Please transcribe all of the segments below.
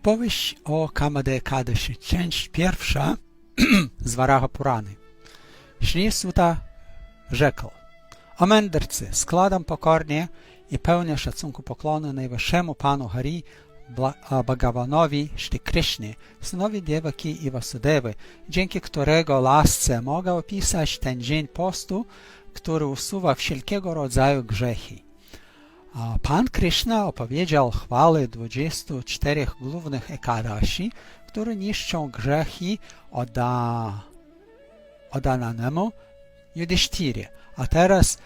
Opowieść o Kamade Kadeshi, część pierwsza z Varaha Purany. Shri Suta rzekł, O mędrcy, składam pokornie i pełnię szacunku poklonu najwyższemu Panu Hari, Bhagavanowi Shri Krishnie, synowi Devaki i Vasudevy, dzięki którego lasce mogę opisać ten dzień postu, który usuwa wszelkiego rodzaju grzechy. A Pan Krishna opowiedział chwały 24 głównych ekadashi, które niszczą grzechy oda, odananemu Yudhishthirze. A teraz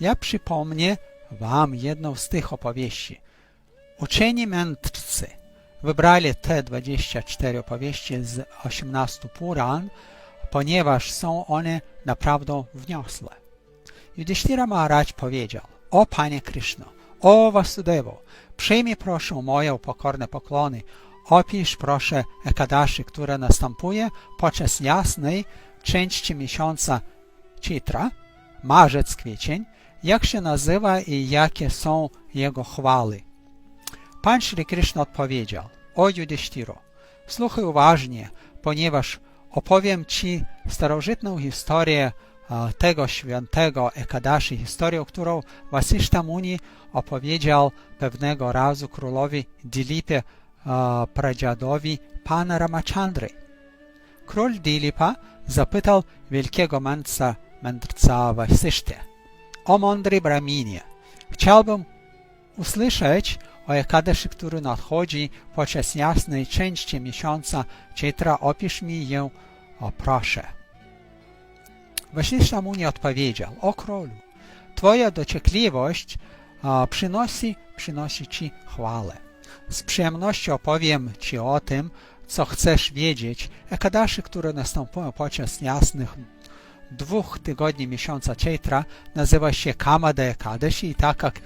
ja przypomnę wam jedną z tych opowieści. Uczeni mędrcy wybrali te 24 opowieści z 18 Puran, ponieważ są one naprawdę wniosłe. Yudhishthira Maharaj powiedział, o Panie Krishno, o Vasudevo, przyjmij proszę moje pokorne poklony, opisz proszę Ekadashi, które następuje podczas jasnej części miesiąca Chitra, marzec, kwiecień, jak się nazywa i jakie są jego chwały. Pan Shri Krishna odpowiedział, o Yudhishthiro, słuchaj uważnie, ponieważ opowiem Ci starożytną historię tego świętego Ekadashi, historię, którą Vasishta Muni opowiedział pewnego razu królowi Dilipie a, pradziadowi pana Ramachandry. Król Dilipa zapytał wielkiego mędrca, mędrca Vasishty, o mądry Brahminie, chciałbym usłyszeć o Ekadashi, który nadchodzi podczas jasnej części miesiąca Chaitra, opisz mi ją, o proszę. Vasishta Muni odpowiedział, o królu, twoja dociekliwość a, przynosi, przynosi ci chwałę. Z przyjemnością opowiem ci o tym, co chcesz wiedzieć. Ekadaszy, które następują podczas jasnych dwóch tygodni miesiąca Chaitra, nazywa się Kamada Ekadashi i tak jak,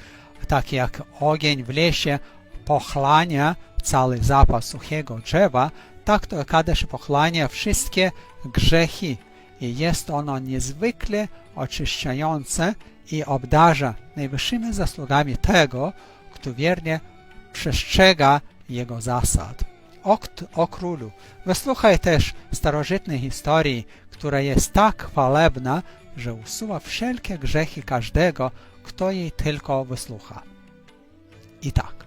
tak jak ogień w lesie pochlania cały zapas suchego drzewa, tak to Ekadashi pochlania wszystkie grzechy i jest ono niezwykle oczyszczające i obdarza najwyższymi zasługami tego, kto wiernie przestrzega jego zasad. O, o królu, wysłuchaj też starożytnej historii, która jest tak chwalebna, że usuwa wszelkie grzechy każdego, kto jej tylko wysłucha. I tak,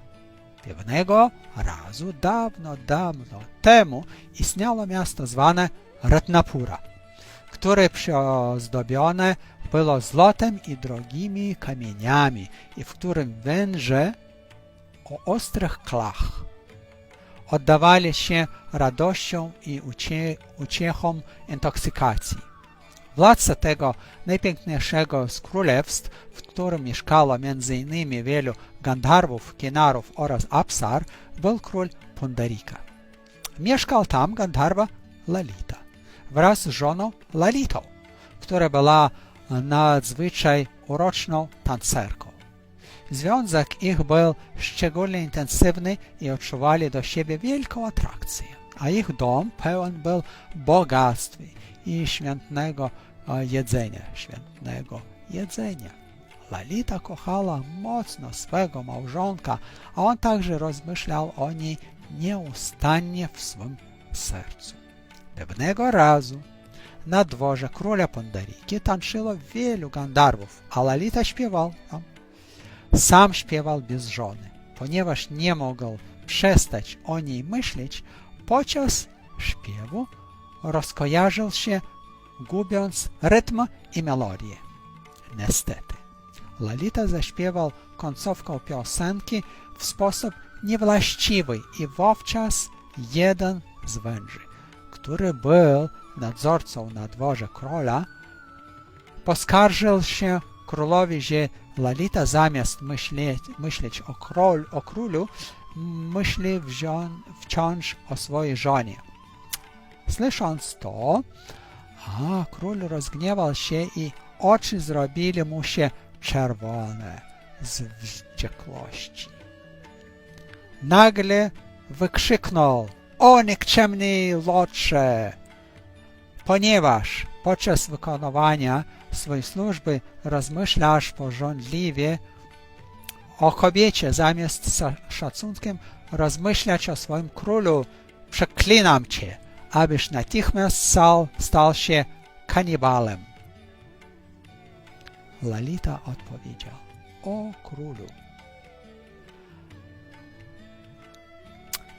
pewnego razu, dawno, dawno temu istniało miasto zwane Ratnapura, które przyozdobione było złotem i drogimi kamieniami i w którym węże o ostrych klach oddawali się radością i ucie, uciechom intoksykacji. Władca tego najpiękniejszego z królestw, w którym mieszkało m.in. wielu Gandharwów, Kinarów oraz Apsar, był król Pundarika. Mieszkał tam Gandharwa Lalita wraz z żoną Lalitą, która była nadzwyczaj uroczną tancerką. Związek ich był szczególnie intensywny i odczuwali do siebie wielką atrakcję, a ich dom pełen był bogactw i świętnego e, jedzenia, świętnego jedzenia. Lalita kochała mocno swego małżonka, a on także rozmyślał o niej nieustannie w swym sercu. Pewnego razu na dworze króla Pondariki tańczyło wielu gandarwów, a Lalita śpiewał tam. Sam śpiewał bez żony, ponieważ nie mógł przestać o niej myśleć, podczas śpiewu rozkojarzył się, gubiąc rytm i melodię. Niestety, Lalita zaśpiewał końcówkę piosenki w sposób niewłaściwy i wówczas jeden z węży, który był nadzorcą na dworze króla, poskarżył się królowi, że Lalita zamiast myśleć, myśleć o, król, o królu, myśli wzią, wciąż o swojej żonie. Słysząc to, a król rozgniewał się i oczy zrobili mu się czerwone z wściekłości. Nagle wykrzyknął, o nikczemny lotrze! Ponieważ podczas wykonywania swojej służby rozmyślasz porządliwie o kobiecie zamiast szacunkiem rozmyślać o swoim królu, przeklinam cię, abyś natychmiast stał, stał się kanibalem. Lalita odpowiedział, o królu.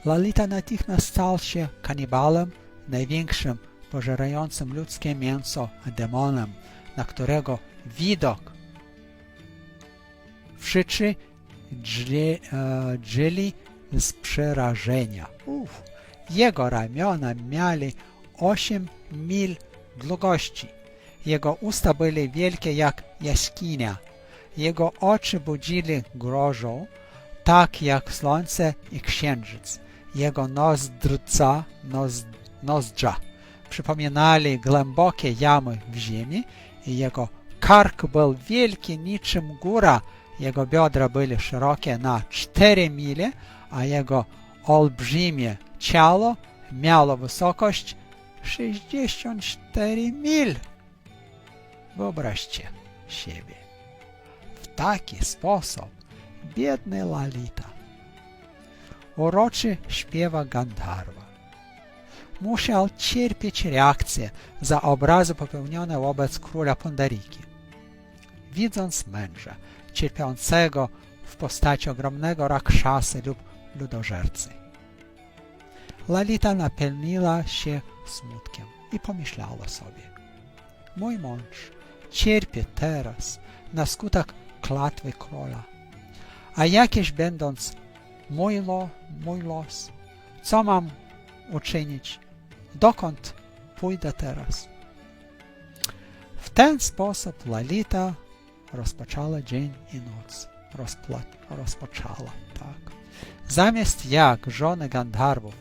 Lalita natychmiast stał się kanibalem, największym pożerającym ludzkie mięso demonem, na którego widok wszyscy drzli, e, drzeli z przerażenia. Uf. Jego ramiona miały 8 mil długości. Jego usta były wielkie jak jaskinia. Jego oczy budzili grożą, tak jak słońce i księżyc. Jego nozdrca, noz, nozdrza przypominali głębokie jamy w ziemi i jego kark był wielki niczym góra. Jego biodra były szerokie na 4 mile, a jego olbrzymie ciało miało wysokość 64 mil. Wyobraźcie siebie. W taki sposób biedny Lalita uroczy śpiewa Gandharva musiał cierpieć reakcję za obrazy popełnione wobec króla Pondariki. Widząc męża cierpiącego w postaci ogromnego rakszasy lub ludożercy. Lalita napełniła się smutkiem i pomyślała sobie Mój mąż cierpi teraz na skutek klatwy króla, a jakieś będąc mój, lo, mój los, co mam uczynić? Dokąd pójdę teraz? W ten sposób Lalita rozpoczęła dzień i noc. Rozpla- rozpoczęła, tak. Zamiast jak żony Gandharwów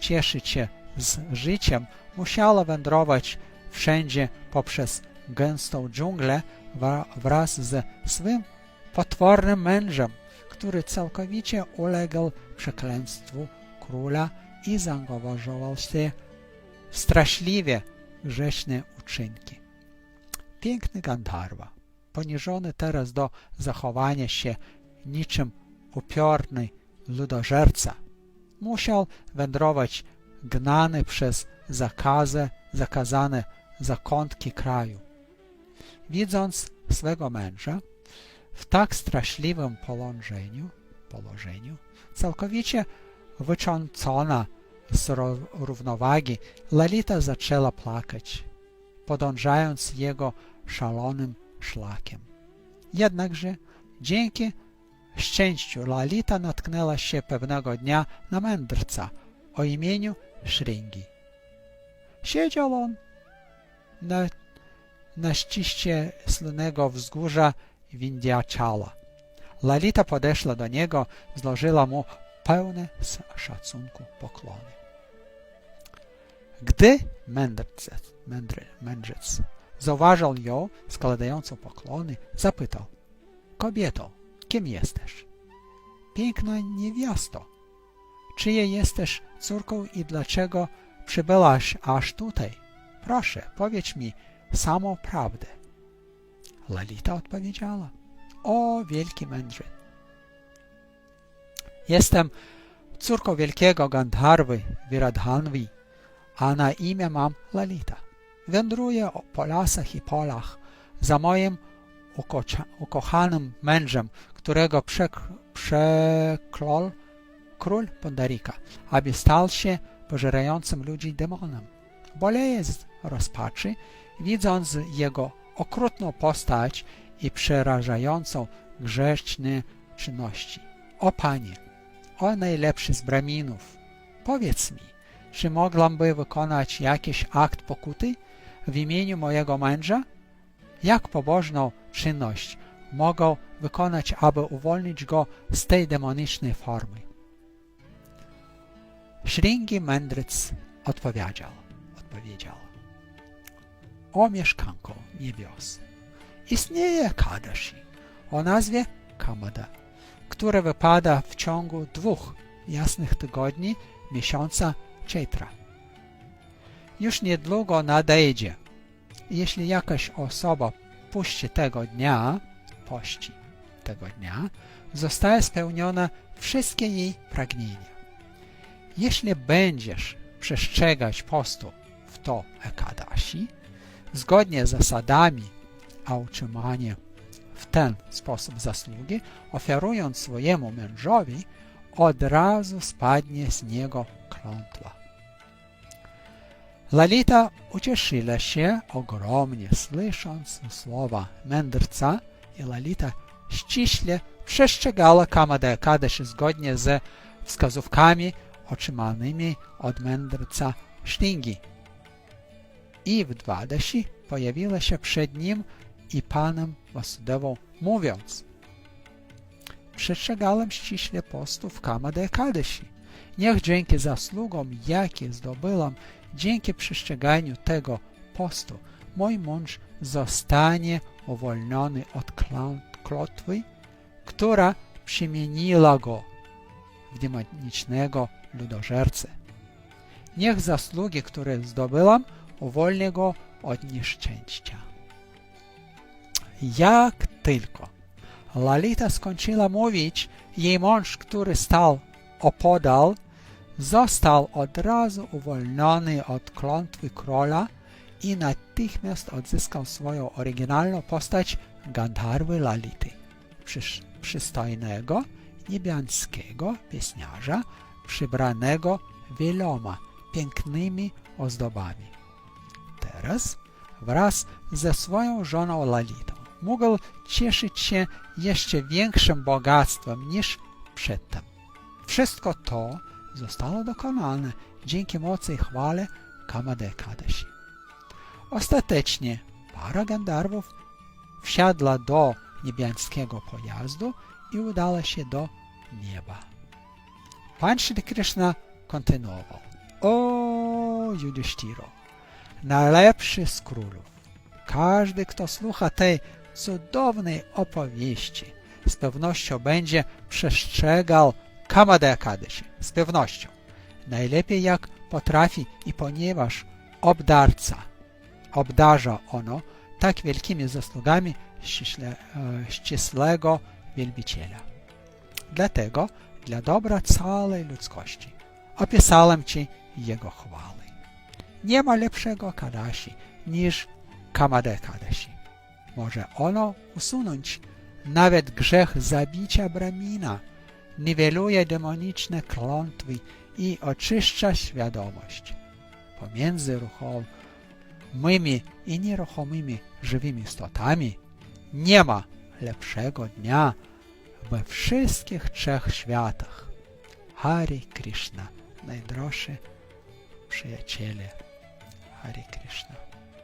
cieszyć się z życiem, musiała wędrować wszędzie poprzez gęstą dżunglę wraz ze swym potwornym mężem, który całkowicie uległ przekleństwu króla i zaangażował się w straszliwie grzeszne uczynki. Piękny Gandharva, poniżony teraz do zachowania się niczym upiorny ludożerca, musiał wędrować gnany przez zakazy, zakazane zakątki kraju. Widząc swego męża w tak straszliwym położeniu, położeniu całkowicie wyczącona z równowagi, Lalita zaczęła płakać, podążając jego szalonym szlakiem. Jednakże dzięki szczęściu Lalita natknęła się pewnego dnia na mędrca o imieniu Szringi. Siedział on na, na szczycie słynnego wzgórza Windiachała. Lalita podeszła do niego, złożyła mu pełne szacunku pokłony. Gdy mędrzec, mędry, mędrzec zauważył ją składającą pokłony, zapytał Kobieto, kim jesteś? Piękna niewiasto, czyje jesteś córką i dlaczego przybyłaś aż tutaj? Proszę, powiedz mi samą prawdę. Lalita odpowiedziała O, wielki mędrzec, jestem córką wielkiego Gandharwy Viradhanvi a na imię mam Lalita. Wędruję po lasach i polach za moim ukochanym mężem, którego przeklął król Pondarika, aby stał się pożerającym ludzi demonem. Boleję z rozpaczy, widząc jego okrutną postać i przerażającą grzeczne czynności. O Panie, o najlepszy z braminów, powiedz mi, czy mogłabym wykonać jakiś akt pokuty w imieniu mojego męża? Jak pobożną czynność mogę wykonać, aby uwolnić go z tej demonicznej formy? Szringi mędrzec odpowiedział, odpowiedział. O mieszkanko niebios, istnieje Kadashi o nazwie Kamada, które wypada w ciągu dwóch jasnych tygodni miesiąca Chaitra. Już niedługo nadejdzie. Jeśli jakaś osoba puści tego dnia, pości tego dnia, zostaje spełnione wszystkie jej pragnienia. Jeśli będziesz przestrzegać postu w to Ekadashi, zgodnie z zasadami, a utrzymanie w ten sposób zasługi, oferując swojemu mężowi, od razu spadnie z niego klątwa. Lalita ucieszyła się ogromnie, słysząc słowa mędrca i Lalita ściśle przestrzegała Kamada Ekadashi zgodnie ze wskazówkami otrzymanymi od mędrca Sztingi. I w Dwadashi pojawiła się przed nim i panem Vasudevą, mówiąc Przestrzegałem ściśle postów Kamada Ekadashi. Niech dzięki zasługom, jakie zdobyłam dzięki przestrzeganiu tego postu, mój mąż zostanie uwolniony od klątwy, która przemieniła go w demonicznego ludożercę. Niech zasługi, które zdobyłam, uwolni go od nieszczęścia. Jak tylko Lalita skończyła mówić, jej mąż, który stał opodal, został od razu uwolniony od klątwy króla i natychmiast odzyskał swoją oryginalną postać Gandharwy Lality, przystojnego, niebiańskiego pieśniarza, przybranego wieloma pięknymi ozdobami. Teraz wraz ze swoją żoną Lalitą mógł cieszyć się jeszcze większym bogactwem niż przedtem. Wszystko to zostało dokonane dzięki mocy i chwale Kamade Kadashi. Ostatecznie para Gandarwów wsiadła do niebiańskiego pojazdu i udała się do nieba. Pan Shri Krishna kontynuował. O Yudhishthiro, najlepszy z królów. Każdy, kto słucha tej cudownej opowieści, z pewnością będzie przestrzegał Kamada Kadeshi, z pewnością. Najlepiej jak potrafi i ponieważ obdarca obdarza ono tak wielkimi zasługami ściśle, e, ścisłego wielbiciela. Dlatego dla dobra całej ludzkości opisałem Ci jego chwały. Nie ma lepszego Kadashi niż Kamade Kadashi. Może ono usunąć nawet grzech zabicia Bramina, niweluje demoniczne klątwy i oczyszcza świadomość. Pomiędzy ruchomymi i nieruchomymi żywymi istotami nie ma lepszego dnia we wszystkich trzech światach. Hari Krishna, najdroższy przyjaciele Hari Krishna.